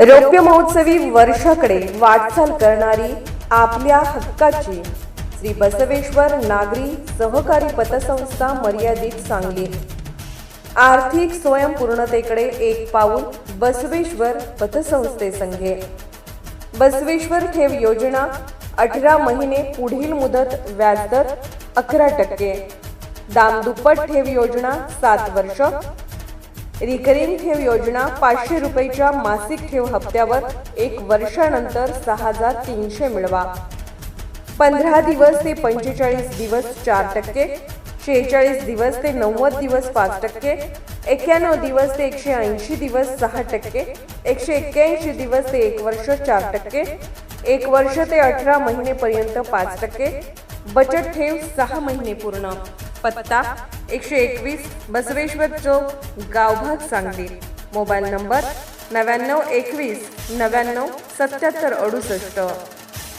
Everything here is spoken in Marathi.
रौप्य महोत्सवी वर्षाकडे वाटचाल करणारी आपल्या हक्काची श्री बसवेश्वर नागरी सहकारी पतसंस्था मर्यादित सांगली. आर्थिक स्वयंपूर्णतेकडे एक पाऊल बसवेश्वर पतसंस्थे संघे. बसवेश्वर ठेव योजना अठरा महिने पुढील मुदत व्याजदर अकरा टक्के. दामदुप्पट ठेव योजना सात वर्ष. रिकरिंग ठेव योजना पाचशे रुपयेच्या मासिक ठेव हप्त्यावर एक वर्षानंतर सहा हजार तीनशे मिळवा. पंधरा दिवस ते पंचेचाळीस दिवस चार टक्के शेहेचाळीस दिवस ते नव्वद दिवस पाच टक्के एक्क्याण्णव दिवस ते एकशे ऐंशी दिवस सहा टक्के एकशे एक्क्याऐंशी दिवस ते एक वर्ष चार टक्के एक वर्ष ते अठरा महिनेपर्यंत पाच टक्के बचत ठेव सहा महिने पूर्ण. पत्ता एकशे एकवीस बसवेश्वर चौक गावभाग सांगली. मोबाईल नंबर नव्याण्णव एकवीस नव्याण्णव सत्याहत्तर अडुसष्ट.